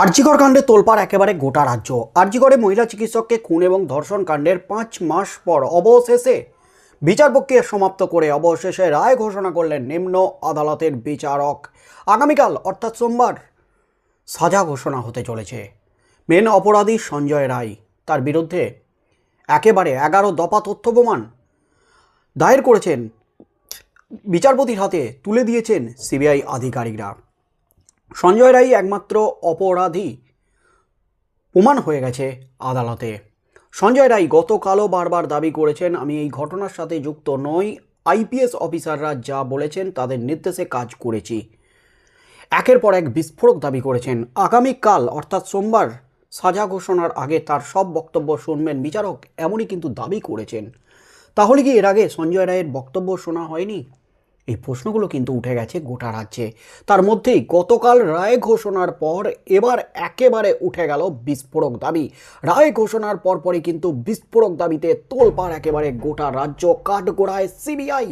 আরজিকর কাণ্ডে তোলপাড় একেবারে গোটা রাজ্য। আরজিকরে মহিলা চিকিৎসককে খুন এবং ধর্ষণ কাণ্ডের পাঁচ মাস পর অবশেষে বিচার প্রক্রিয়া সমাপ্ত করে অবশেষে রায় ঘোষণা করলেন নিম্ন আদালতের বিচারক। আগামীকাল, অর্থাৎ সোমবার, সাজা ঘোষণা হতে চলেছে। মেন অপরাধী সঞ্জয় রায় তার বিরুদ্ধে একেবারে এগারো দফা তথ্য প্রমাণ দায়ের করেছেন। বিচারপতির হাতে তুলে দিয়েছেন সিবিআই আধিকারিকরা। সঞ্জয় রায় একমাত্র অপরাধী প্রমাণ হয়ে গেছে আদালতে। সঞ্জয় রায় গতকালও বারবার দাবি করেছেন, আমি এই ঘটনার সাথে যুক্ত নই। আইপিএস অফিসাররা যা বলেছেন তাদের নির্দেশে কাজ করেছি। একের পর এক বিস্ফোরক দাবি করেছেন। আগামীকাল, অর্থাৎ সোমবার, সাজা ঘোষণার আগে তার সব বক্তব্য শুনবেন বিচারক, এমনই কিন্তু দাবি করেছেন। তাহলে কি এর আগে সঞ্জয় রায়ের বক্তব্য শোনা হয়নি? এই প্রশ্নগুলো কিন্তু উঠে গেছে গোটা রাজ্যে। তার মধ্যেই গতকাল রায় ঘোষণার পর এবার একেবারে উঠে গেল বিস্ফোরক দাবি। রায় ঘোষণার পরপরই কিন্তু বিস্ফোরক দাবিতে তোলপাড় একেবারে গোটা রাজ্য কাঠগোড়ায় সিবিআই।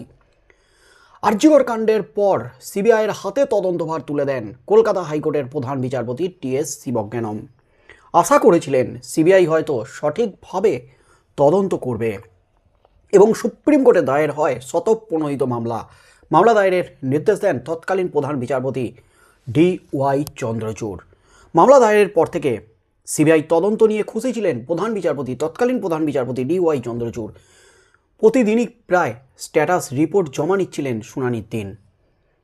আরজিকর কাণ্ডের পর সিবিআইয়ের হাতে তদন্তভার তুলে দেন কলকাতা হাইকোর্টের প্রধান বিচারপতি টি এস শিবজ্ঞানম। আশা করেছিলেন সিবিআই হয়তো সঠিকভাবে তদন্ত করবে এবং সুপ্রিম কোর্টে দায়ের হয় শতপ্রণোদিত মামলা। মামলা দায়েরের নির্দেশ দেন তৎকালীন প্রধান বিচারপতি ডি ওয়াই চন্দ্রচূড়। মামলা দায়েরের পর থেকে সিবিআই তদন্ত নিয়ে খুশি ছিলেন প্রধান বিচারপতি, তৎকালীন প্রধান বিচারপতি ডি ওয়াই চন্দ্রচূড়। প্রতিদিনই প্রায় স্ট্যাটাস রিপোর্ট জমা নিচ্ছিলেন শুনানির দিন।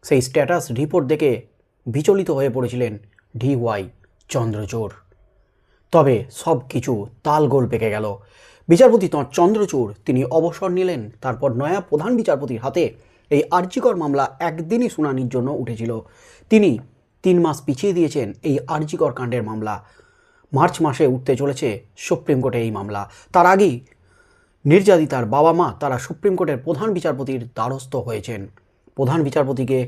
সেই স্ট্যাটাস রিপোর্ট দেখে বিচলিত হয়ে পড়েছিলেন ডি ওয়াই চন্দ্রচূড়। তবে সব কিছু তালগোল পেকে গেল। বিচারপতি চন্দ্রচূড়, তিনি অবসর নিলেন, তারপর নয়া প্রধান বিচারপতির হাতে এই আর্জিকর মামলা একদিনই শুনানির জন্য উঠেছিল। তিনি তিন মাস পিছিয়ে দিয়েছেন এই আর্জিকর কাণ্ডের মামলা। মার্চ মাসে উঠতে চলেছে সুপ্রিম কোর্টে এই মামলা। তার আগেই নির্যাতিতার বাবা মা তারা সুপ্রিম কোর্টের প্রধান বিচারপতির দ্বারস্থ হয়েছেন। প্রধান বিচারপতিকে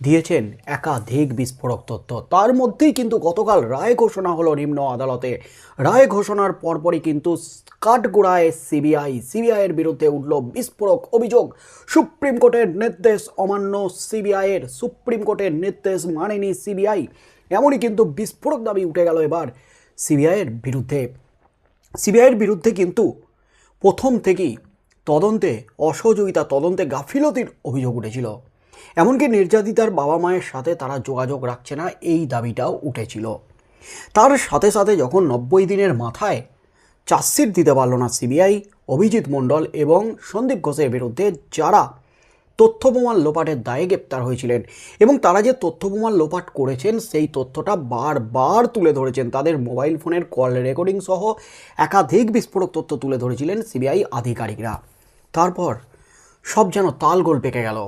দিয়েছেন একাধিক বিস্ফোরক তথ্য। তার মধ্যেই কিন্তু গতকাল রায় ঘোষণা হলো নিম্ন আদালতে। রায় ঘোষণার পরপরই কিন্তু কাঠগোড়ায় সিবিআই সিবিআইয়ের বিরুদ্ধে উঠল বিস্ফোরক অভিযোগ। সুপ্রিম কোর্টের নির্দেশ অমান্য সিবিআইয়ের সুপ্রিম কোর্টের নির্দেশ মানেনি সিবিআই। এমনই কিন্তু বিস্ফোরক দাবি উঠে গেল এবার সিবিআইয়ের বিরুদ্ধে। সিবিআইয়ের বিরুদ্ধে কিন্তু প্রথম থেকেই তদন্তে, অসহযোগিতা তদন্তে গাফিলতির অভিযোগ উঠেছিল। এমনকি নির্যাতিতার বাবা মায়ের সাথে তারা যোগাযোগ রাখছে না, এই দাবিটাও উঠেছিল। তার সাথে সাথে যখন নব্বই দিনের মাথায় চার্জশিট দিতে পারল না সিবিআই, অভিজিৎ মণ্ডল এবং সন্দীপ ঘোষের বিরুদ্ধে যারা তথ্য প্রমাণ লোপাটের দায়ে গ্রেপ্তার হয়েছিলেন এবং তারা যে তথ্য প্রমাণ লোপাট করেছেন, সেই তথ্যটা বারবার তুলে ধরেছেন। তাদের মোবাইল ফোনের কল রেকর্ডিং সহ একাধিক বিস্ফোরক তথ্য তুলে ধরেছিলেন সিবিআই আধিকারিকরা। তারপর সব যেন তালগোল পেকে গেল।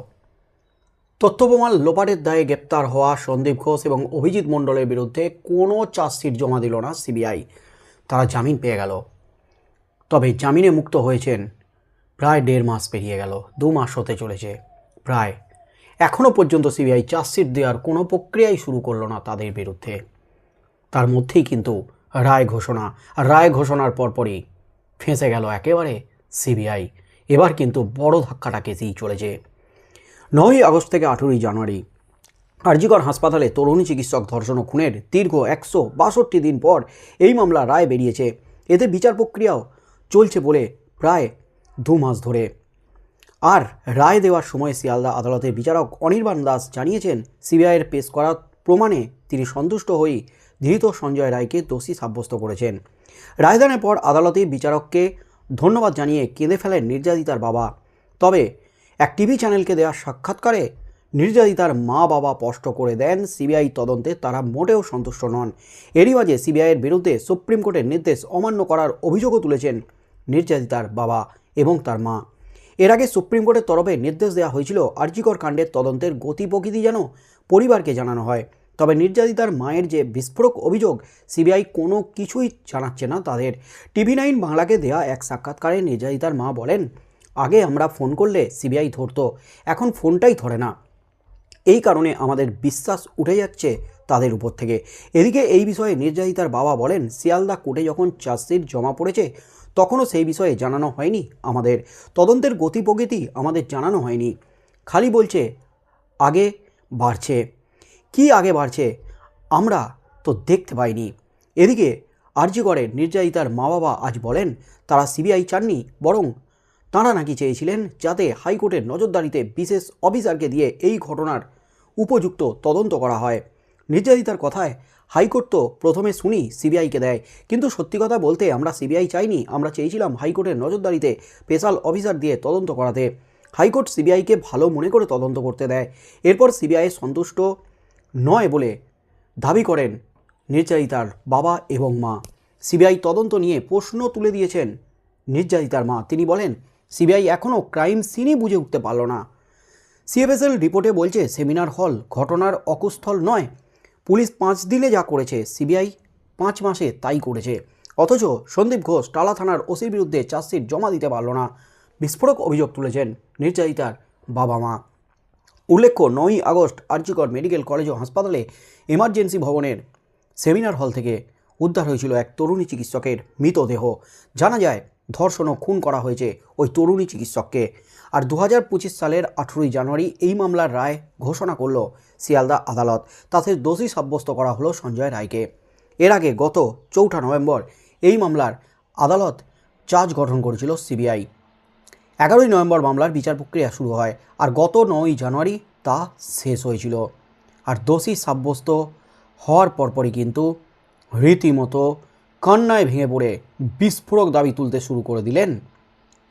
তথ্য প্রমাণ লোপাটের দায়ে গ্রেপ্তার হওয়া সন্দীপ ঘোষ এবং অভিজিৎ মণ্ডলের বিরুদ্ধে কোনো চার্জশিট জমা দিল না সিবিআই। তারা জামিন পেয়ে গেল। তবে জামিনে মুক্ত হয়েছেন। প্রায় দেড় মাস পেরিয়ে গেল। দু মাস হতে চলেছে। প্রায়। এখনও পর্যন্ত সিবিআই চার্জশিট দেওয়ার কোনো প্রক্রিয়াই শুরু করল না তাদের বিরুদ্ধে। তার মধ্যেই কিন্তু রায় ঘোষণা। আর রায় ঘোষণার পরপরই ফেঁসে গেল একেবারে সিবিআই। এবার কিন্তু বড় ধাক্কাটা কেসেই চলেছে। নয়ই আগস্ট থেকে আঠেরোই জানুয়ারি। আরজিকর হাসপাতালে তরুণী চিকিৎসক ধর্ষণ খুনের দীর্ঘ একশো বাষট্টি দিন পর এই মামলা রায় বেরিয়েছে। এতে বিচার প্রক্রিয়াও চলছে বলে প্রায় দু মাস ধরে। আর রায় দেওয়ার সময় শিয়ালদা আদালতের বিচারক অনির্বাণ দাস জানিয়েছেন, সিবিআইয়ের পেশ করা প্রমাণে তিনি সন্তুষ্ট হয়ে ধৃত সঞ্জয় রায়কে দোষী সাব্যস্ত করেছেন। রায়দানের পর আদালতে বিচারককে ধন্যবাদ জানিয়ে কেঁদে ফেলেন নির্যাতিতার বাবা। তবে এক টিভি চ্যানেলকে দেওয়া সাক্ষাৎকারে নির্যাতিতার মা বাবা স্পষ্ট করে দেন সিবিআই তদন্তে তারা মোটেও সন্তুষ্ট নন। এরই মাঝে সিবিআইয়ের বিরুদ্ধে সুপ্রিম কোর্টের নির্দেশ অমান্য করার অভিযোগও তুলেছেন নির্যাতিতার বাবা এবং তার মা। এর আগে সুপ্রিম কোর্টের তরফে নির্দেশ দেওয়া হয়েছিল আর্জিকর কাণ্ডের তদন্তের গতি প্রকৃতি যেন পরিবারকে জানানো হয়। তবে নির্যাতিতার মায়ের যে বিস্ফোরক অভিযোগ, সিবিআই কোনো কিছুই জানাচ্ছে না তাদের। টিভি নাইন বাংলাকে দেয়া এক সাক্ষাৎকারে নির্যাতিতার মা বলেন আগে আমরা ফোন করলে সিবিআই ধরতো, এখন ফোনটাই ধরে না। এই কারণে আমাদের বিশ্বাস উঠে যাচ্ছে তাদের উপর থেকে। এদিকে এই বিষয়ে নির্যাতিতার বাবা বলেন, শিয়ালদা কোর্টে যখন চার্জশিট জমা পড়েছে, তখনও সেই বিষয়ে জানানো হয়নি আমাদের। তদন্তের গতি প্রকৃতি আমাদের জানানো হয়নি। খালি বলছে, আগে বাড়ছে। কি আগে বাড়ছে? আমরা তো দেখতে পাইনি। এদিকে আরজিগড়ের নির্যাতিতার মা বাবা আজ বলেন, তারা সিবিআই চাননি, বরং তাঁরা নাকি চেয়েছিলেন যাতে হাইকোর্টের নজরদারিতে বিশেষ অফিসারকে দিয়ে এই ঘটনার উপযুক্ত তদন্ত করা হয়। নির্যাতিতার কথায় হাইকোর্ট তো প্রথমে শুনি সিবিআইকে দেয়, কিন্তু সত্যি কথা বলতে আমরা সিবিআই চাইনি, আমরা চেয়েছিলাম হাইকোর্টের নজরদারিতে স্পেশাল অফিসার দিয়ে তদন্ত করাতে। হাইকোর্ট সিবিআইকে ভালো মনে করে তদন্ত করতে দেয়। এরপর সিবিআই সন্তুষ্ট নয় বলে দাবি করেন নির্যাতিতার বাবা এবং মা। সিবিআই তদন্ত নিয়ে প্রশ্ন তুলে দিয়েছেন নির্যাতিতার মা। তিনি বলেন সিবিআই এখনও ক্রাইম সিনই বুঝে উঠতে পারল না। সিএফএসএল রিপোর্টে বলছে, সেমিনার হল ঘটনার অকুস্থল নয়। পুলিশ পাঁচ দিনে যা করেছে, সিবিআই পাঁচ মাসে তাই করেছে। অথচ সন্দীপ ঘোষ টালা থানার ওসির বিরুদ্ধে চার্জশিট জমা দিতে পারল না। বিস্ফোরক অভিযোগ তুলেছেন নির্যাতিতার বাবা মা। উল্লেখ্য, নয়ই আগস্ট আর্যিকর মেডিকেল কলেজ ও হাসপাতালে এমার্জেন্সি ভবনের সেমিনার হল থেকে উদ্ধার হয়েছিল এক তরুণী চিকিৎসকের মৃতদেহ। জানা যায় ধর্ষণ ও খুন করা হয়েছে ওই তরুণী চিকিৎসককে। আর দু হাজার পঁচিশ সালের আঠেরোই জানুয়ারি এই মামলার রায় ঘোষণা করল শিয়ালদা আদালত। তাতে দোষী সাব্যস্ত করা হলো সঞ্জয় রায়কে। এর আগে গত চৌঠা নভেম্বর এই মামলার আদালত চার্জ গঠন করেছিল সিবিআই। এগারোই নভেম্বর মামলার বিচার প্রক্রিয়া শুরু হয় আর গত নয়ই জানুয়ারি তা শেষ হয়েছিল। আর দোষী সাব্যস্ত হওয়ার পরপরই কিন্তু রীতিমতো কান্নায় ভেঙে পড়ে বিস্ফোরক দাবি তুলতে শুরু করে দিলেন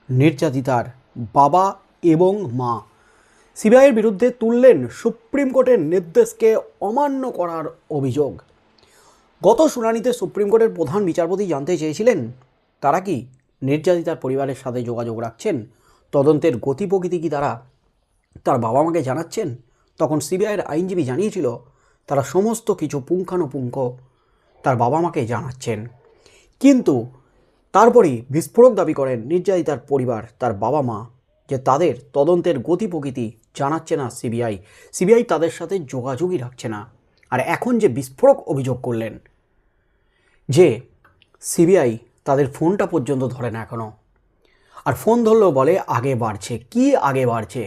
নির্যাতিতার বাবা এবং মা। সিবিআইয়ের বিরুদ্ধে তুললেন সুপ্রিম কোর্টের নির্দেশকে অমান্য করার অভিযোগ। গত শুনানিতে সুপ্রিম কোর্টের প্রধান বিচারপতি জানতে চেয়েছিলেন, তারা কি নির্যাতিতার পরিবারের সাথে যোগাযোগ রাখছেন? তদন্তের গতি প্রকৃতি কি তারা তার বাবা মাকে জানাচ্ছেন? তখন সিবিআইয়ের আইনজীবী জানিয়েছিল, তারা সমস্ত কিছু পুঙ্খানুপুঙ্খ তার বাবা মাকে জানাচ্ছেন। কিন্তু তারপরেই বিস্ফোরক দাবি করেন নির্যাতিতার পরিবার, তার বাবা মা যে তাদের তদন্তের গতি প্রকৃতি জানাচ্ছে না সিবিআই। সিবিআই তাদের সাথে যোগাযোগই রাখছে না। আর এখন যে বিস্ফোরক অভিযোগ করলেন, যে সিবিআই তাদের ফোনটা পর্যন্ত ধরে না এখনও আর ফোন ধরলেও বলে, আগে বাড়ছে। কি আগে বাড়ছে?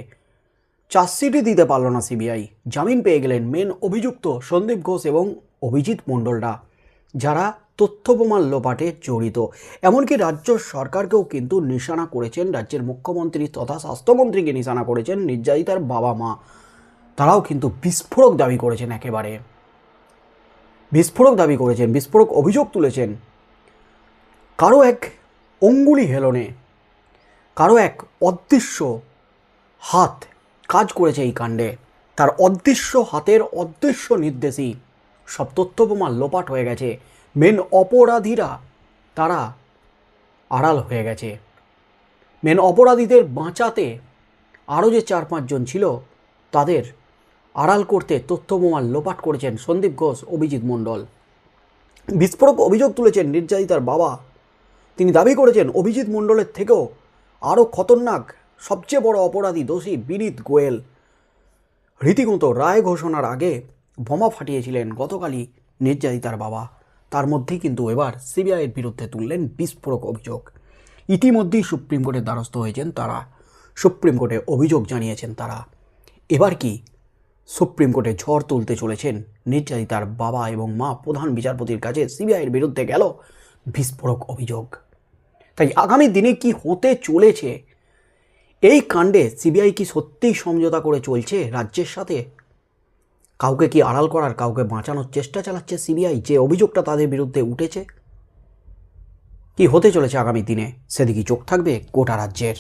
চার্জশিটই দিতে পারল না সিবিআই। জামিন পেয়ে গেলেন মেন অভিযুক্ত সন্দীপ ঘোষ এবং অভিজিৎ মণ্ডলরা, যারা তথ্য প্রমাণ লোপাটে জড়িত। এমনকি রাজ্য সরকারকেও কিন্তু নিশানা করেছেন রাজ্যের মুখ্যমন্ত্রী তথা স্বাস্থ্যমন্ত্রীকে নিশানা করেছেন নির্যাতিতার বাবা মা। তারাও কিন্তু বিস্ফোরক দাবি করেছেন একেবারে। বিস্ফোরক দাবি করেছেন, বিস্ফোরক অভিযোগ তুলেছেন। কারও এক অঙ্গুলি হেলনে, কারও এক অদৃশ্য হাত কাজ করেছে এই কাণ্ডে। তার অদৃশ্য হাতের অদৃশ্য নির্দেশই সব তথ্য প্রমাণ লোপাট হয়ে গেছে। মেন অপরাধীরা তারা আড়াল হয়ে গেছে। মেন অপরাধীদের বাঁচাতে আরও যে চার পাঁচজন ছিল, তাদের আড়াল করতে তথ্য প্রমাণ লোপাট করেছেন সন্দীপ ঘোষ, অভিজিৎ মণ্ডল। বিস্ফোরক অভিযোগ তুলেছেন নির্যাতিতার বাবা। তিনি দাবি করেছেন অভিজিৎ মণ্ডলের থেকেও আরও খতরনাক, সবচেয়ে বড় অপরাধী দোষী বিনীত গোয়েল। রীতিমতো রায় ঘোষণার আগে বোমা ফাটিয়েছিলেন গতকালই নির্যাতিতার বাবা। তার মধ্যেই কিন্তু এবার সিবিআইয়ের বিরুদ্ধে তুললেন বিস্ফোরক অভিযোগ। ইতিমধ্যেই সুপ্রিম কোর্টের দ্বারস্থ হয়েছেন তারা। সুপ্রিম কোর্টে অভিযোগ জানিয়েছেন তারা। এবার কি? সুপ্রিম কোর্টে ঝড় তুলতে চলেছেন নির্যাতিতার বাবা এবং মা প্রধান বিচারপতির কাছে সিবিআইয়ের বিরুদ্ধে গেল বিস্ফোরক অভিযোগ। তাই আগামী দিনে কি হতে চলেছে? এই কাণ্ডে সিবিআই কি সত্যিই সমঝোতা করে চলছে রাজ্যের সাথে? কাউকে কি আড়াল করার, কাউকে বাঁচানোর চেষ্টা চালাচ্ছে সিবিআই? যে অভিযোগটা তাদের বিরুদ্ধে উঠেছে, কি হতে চলেছে আগামী দিনে? সেদিকে চোখ থাকবে গোটা রাজ্যের।